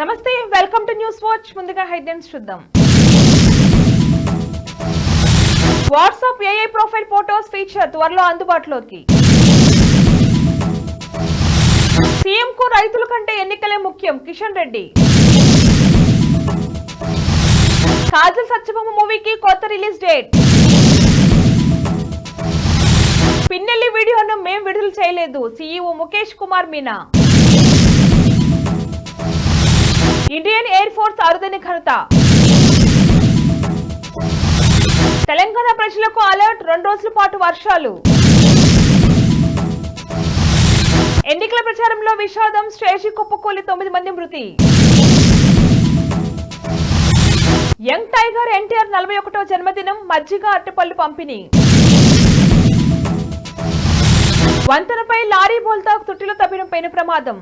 నమస్తే welcome to news watch ముందుగా headlines చూద్దాం. WhatsApp AI profile photos feature త్వరలో అందుబాటులోకి. సీఎం కు రైతుల కంటే ఎన్నికలే ముఖ్యం కిషన్ రెడ్డి. కాజల్ సత్యభామ మూవీకి కొత్త రిలీజ్ డేట్. పిన్నెల్లి వీడియోను మేం విడుదల చేయలేదు CEO Mukesh Kumar Meena. Indian air force అరుదైన ఘనత. తెలంగాణ ప్రజలకు అలర్ట్ రెండు రోజుల పాటు వర్షాలు. ఎన్నికల ప్రచారంలో విషాదం స్టేజీ కుప్పకూలి తొమ్మిది మంది మృతి. యంగ్ టైగర్ ఎన్టీఆర్ నలభై ఒకటో జన్మదినం మజ్జిగ అట్టపళ్ళు పంపిణీ. వంతెనపై లారీ బోల్తా తుట్టిలో తప్పిన పెను ప్రమాదం.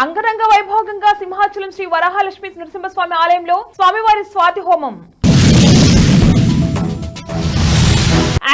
అంగరంగ వైభోగంగా సింహాచలం శ్రీ వరాహలక్ష్మి నరసింహస్వామి ఆలయంలో స్వామివారి స్వాతి హోమం.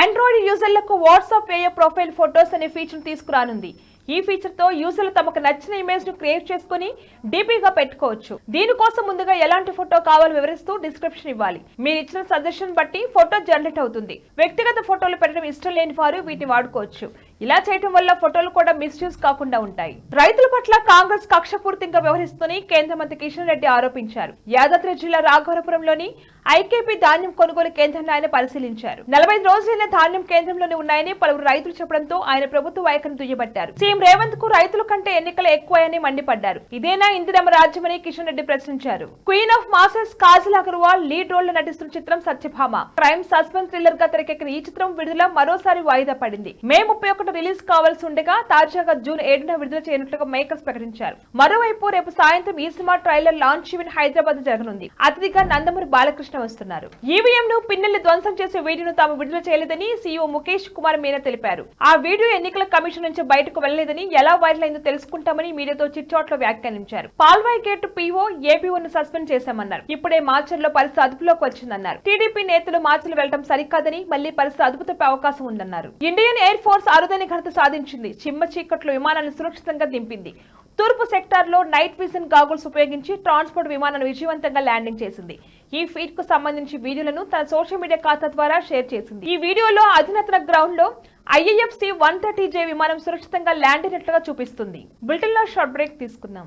ఆండ్రాయిడ్ యూజర్లకు వాట్సాప్ వేయ ప్రొఫైల్ ఫోటోస్ అనే ఫీచర్ తీసుకురానుంది. ఈ ఫీచర్తో యూజర్లు తమకు నచ్చిన ఇమేజ్ను క్రియేట్ చేసుకుని డీపీగా పెట్టుకోవచ్చు. దీనికోసం ముందుగా ఎలాంటి ఫోటో కావాలో వివరిస్తూ డిస్క్రిప్షన్ ఇవ్వాలి. మీరు ఇచ్చిన సజెషన్ బట్టి ఫోటో జనరేట్ అవుతుంది. వ్యక్తిగత ఫోటోలు పెట్టడం ఇష్టం లేని వారు వీటిని వాడుకోవచ్చు. ఇలా చేయటం వల్ల ఫోటోలు కూడా మిస్యూజ్ కాకుండా ఉంటాయి. రైతుల పట్ల కాంగ్రెస్ కక్షపూర్తిగా వ్యవహరిస్తుందని కేంద్ర మంత్రి కిషన్ రెడ్డి ఆరోపించారు. యాదాద్రి జిల్లా రాఘవరపురంలోని ఐకేపీ ధాన్యం కొనుగోలు కేంద్రాన్ని ఆయన పరిశీలించారు. నలభై రోజులైన ధాన్యం కేంద్రంలోనే ఉన్నాయని పలువురు రైతులు చెప్పడంతో ఆయన ప్రభుత్వ వైఖరిని దుయ్యబట్టారు. సీఎం రేవంత్కు రైతుల కంటే ఎన్నికలు ఎక్కువయని మండిపడ్డారు. ఇదేనా ఇందిరమ్మ రాజ్యమని కిషన్ రెడ్డి ప్రశ్నించారు. Queen of masses Kajal Aggarwal lead రోల్లో నటిస్తున్న చిత్రం సత్యభామ. క్రైమ్ సస్పెన్స్ థ్రిల్లర్గా తెరకెక్కిన ఈ చిత్రం విడుదల మరోసారి వాయిదా పడింది. మే ముప్పై ఒకటి రిలీజ్ కావాల్సి ఉండగా తాజాగా జూన్ ఏడున విడుదల చేయనున్నట్లుగా మేకర్స్ ప్రకటించారు. మరోవైపు రేపు సాయంత్రం ఈ cinema trailer launch event Hyderabad జరగనుంది. అతిథిగా నందమూరి బాలకృష్ణ వస్తున్నారు. ఈవీఎం ను పిన్నెల్ని ధ్వంసం చేసే వీడియోను తాము విడుదల చేయలేదని సీఈఓ ముఖేష్ కుమార్ మీనా తెలిపారు. ఆ వీడియో ఎన్నికల కమిషన్ నుంచి బయటకు వెళ్ళలేదని ఎలా వైరల్ అయిందో తెలుసుకుంటామని మీడియాతో చిట్చాట్లో వ్యాఖ్యానించారు. పాల్వాయి గేట్ పీఓ ఏపీఓను సస్పెండ్ చేశామన్నారు. ఇప్పుడే మార్చర్లో పరిస్థితి అదుపులోకి వచ్చిందన్నారు. టీడీపీ నేతలు మార్చిలు వెళ్ళడం సరికాదని మళ్ళీ పరిస్థితి అదుపు తప్పే అవకాశం ఉందన్నారు. ఇండియన్ ఎయిర్ ఫోర్స్ అరుదైన ఘనత సాధించింది. చిమ్మ చీకట్లో విమానాన్ని సురక్షితంగా దింపింది. తూర్పు సెక్టార్లో నైట్ విజన్ గాగుల్స్ ఉపయోగించి ట్రాన్స్పోర్ట్ విమానాన్ని విజయవంతంగా ల్యాండింగ్ చేసింది. ఈ ఫీట్కు సంబంధించి వీడియోలను తన సోషల్ మీడియా ఖాతా ద్వారా షేర్ చేసింది. ఈ వీడియోలో అధునాతన గ్రౌండ్లో ఐఎఫ్సి వన్ థర్టీ జే విమానం సురక్షితంగా ల్యాండ్ అయినట్లుగా చూపిస్తుంది. బ్రిటన్లో షార్ట్ బ్రేక్ తీసుకుందాం.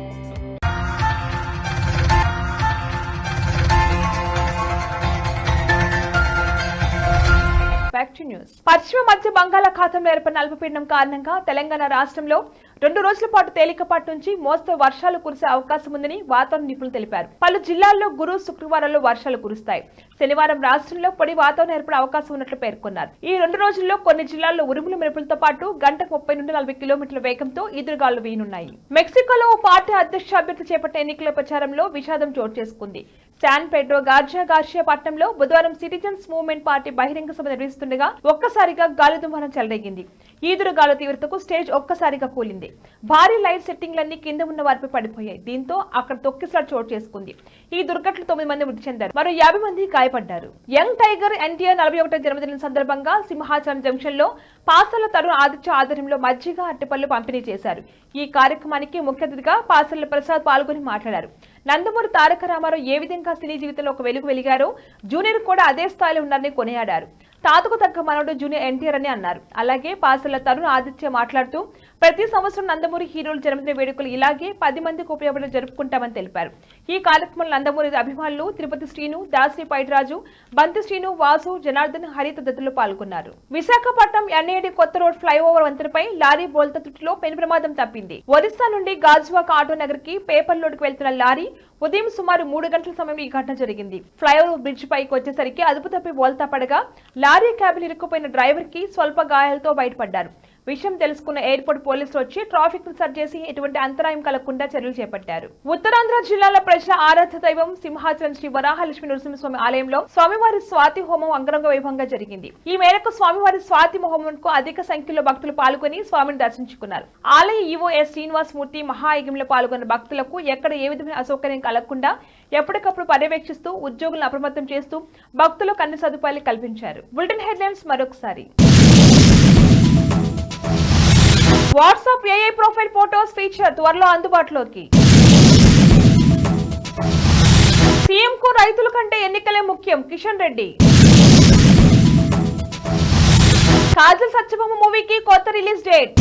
Back to news. పశ్చిమ మధ్య బంగాళాఖాతంలో ఏర్పడిన అల్పపీడనం కారణంగా తెలంగాణ రాష్ట్రంలో రెండు రోజుల పాటు తేలికపాటి నుంచి మోస్తరు వర్షాలు కురిసే అవకాశం ఉందని వాతావరణ నిపుణులు తెలిపారు. పలు జిల్లాల్లో గురు శుక్రవారాల్లో వర్షాలు కురుస్తాయి. శనివారం రాష్ట్రంలో పొడి వాతావరణం ఏర్పడే అవకాశం ఉన్నట్లు పేర్కొన్నారు. ఈ రెండు రోజుల్లో కొన్ని జిల్లాల్లో ఉరుములు మెరుపులతో పాటు గంటకు ముప్పై నుండి నలభై కిలోమీటర్ల వేగంతో ఈదురుగాలు వీనున్నాయి మెక్సికోలో ఓ పార్టీ అధ్యక్ష అభ్యర్థి చేపట్టిన ఎన్నికల ప్రచారంలో విషాదం చోటు చేసుకుంది. శాన్ పెడ్రో గార్జియా గార్షియా పట్టణంలో బుధవారం సిటిజన్స్ మూవ్మెంట్ పార్టీ బహిరంగ సభ నిర్వహిస్తుండగా ఒక్కసారిగా గాలి దుమారం చెలరేగింది. ఈదురు గాలి తీవ్రతకు స్టేజ్ ఒక్కసారిగా కూలింది. భారీ లైట్ సెట్టింగ్లన్నీ కింద ఉన్న వారిపై పడిపోయాయి. దీంతో అక్కడ తొక్కిసలాట చోటు చేసుకుంది. ఈ దుర్ఘటనలో తొమ్మిది మంది మృతి చెందారు. మరో యాభై మంది గాయపడ్డారు. యంగ్ టైగర్ ఎన్టీఆర్ నలభై ఒకటో జన్మదిన సందర్భంగా సింహాచలం జంక్షన్లో పాసల తరుణ్ ఆదిత్య ఆధ్వర్యంలో మజ్జిగ అట్టిపళ్ళు పంపిణీ చేశారు. ఈ కార్యక్రమానికి ముఖ్య అతిథిగా పాసల ప్రసాద్ పాల్గొని మాట్లాడారు. నందమూరి తారక రామారావు ఏ విధంగా సినీ జీవితంలో ఒక వెలుగు వెలిగారో జూనియర్ కూడా అదే స్థాయిలో ఉన్నారని కొనియాడారు. తాతకు తగ్గ మనవడు జూనియర్ ఎన్టీఆర్ అని అన్నారు. అలాగే పాసల తరుణ్ ఆదిత్య మాట్లాడుతూ ప్రతి సంవత్సరం నందమూరి హీరోలు జన్మదిన వేడుకలు ఇలాగే పది మందికి ఉపయోగపడి జరుపుకుంటామని తెలిపారు. ఈ కార్యక్రమంలో నందమూరి అభిమానులు తిరుపతి శ్రీను దాసి పైటరాజు బంతి శ్రీను వాసు జనార్దన్ హరి తదితరులు పాల్గొన్నారు. విశాఖపట్నం ఎన్ఏడి కొత్త రోడ్ ఫ్లైఓవర్ వంతెనపై లారీ బోల్త తుట్టులో పెను ప్రమాదం తప్పింది. ఒరిస్సా నుండి గాజువాక ఆటో నగర్కి పేపర్ లోడ్కి వెళ్తున్న లారీ ఉదయం సుమారు మూడు గంటల సమయంలో ఈ ఘటన జరిగింది. ఫ్లైఓవర్ బ్రిడ్జ్ పైకి వచ్చేసరికి అదుపు తప్పి బోల్తా పడగా లారీ క్యాబిన్ ఇరుక్కుపోయిన డ్రైవర్కి స్వల్ప గాయాలతో బయటపడ్డారు. విషయం తెలుసుకున్న ఎయిర్పోర్ట్ పోలీసులు వచ్చి ట్రాఫిక్ను సర్చ్ చేసి ఎటువంటి అంతరాయం కలగకుండా చర్యలు చేపట్టారు. ఉత్తరాంధ్ర జిల్లాల ప్రజల ఆరాధ్య దైవం సింహాచలం శ్రీ వరాహలక్ష్మి నరసింహస్వామి ఆలయంలో స్వామివారి స్వాతి హోమం అంగరంగ వైభవంగా జరిగింది. ఈ మేరకు స్వామివారి స్వాతి హోమంకు అధిక సంఖ్యలో భక్తులు పాల్గొని స్వామిని దర్శించుకున్నారు. ఆలయ ఈఓఎస్ శ్రీనివాస్ మూర్తి మహాయజ్ఞంలో పాల్గొన్న భక్తులకు ఎక్కడ ఏ విధమైన అసౌకర్యం కలగకుండా ఎప్పటికప్పుడు పర్యవేక్షిస్తూ ఉద్యోగులను అప్రమత్తం చేస్తూ భక్తులకు అన్ని సదుపాయాలు కల్పించారు. బులెటిన్ హెడ్లైన్స్ మరొకసారి. WhatsApp AI profile photos feature త్వరలో అందుబాటులోకి. సీఎం కు రైతుల కంటే ఎన్నికలే ముఖ్యం కిషన్ రెడ్డి. కాజల్ సత్యభామ మూవీకి కొత్త రిలీజ్ డేట్.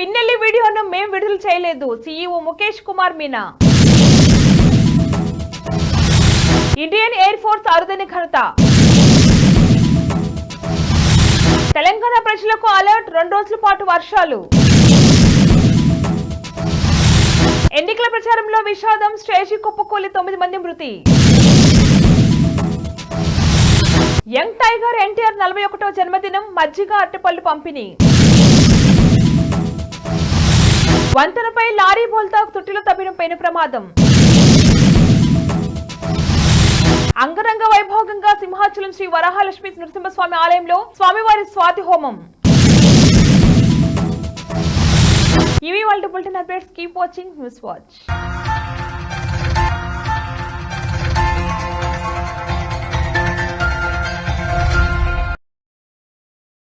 పిన్నెల్లి వీడియోను మేం విడుదల చేయలేదు CEO Mukesh Kumar Meena. Indian air force అరుదైన ఘనత. తెలంగాణ ప్రజలకు అలర్ట్ రెండు రోజుల పాటు వర్షాలు. ఎన్నికల ప్రచారంలో విషాదం స్టేజీ కుప్పకూలి తొమ్మిది మంది మృతి. యంగ్ టైగర్ ఎన్టీఆర్ నలభై ఒకటో జన్మదినం మజ్జిగ అట్టపళ్ళు పంపిణీ. వంతెనపై లారీ బోల్తా తుట్టిలో తప్పిన పెను ప్రమాదం. అంగరంగ వైభోగంగా సింహాచలం శ్రీ వరాహలక్ష్మి నృసింహస్వామి ఆలయంలో స్వామివారి స్వాతి హోమం. ఇవి వాళ్ళ bulletin updates keep watching news watch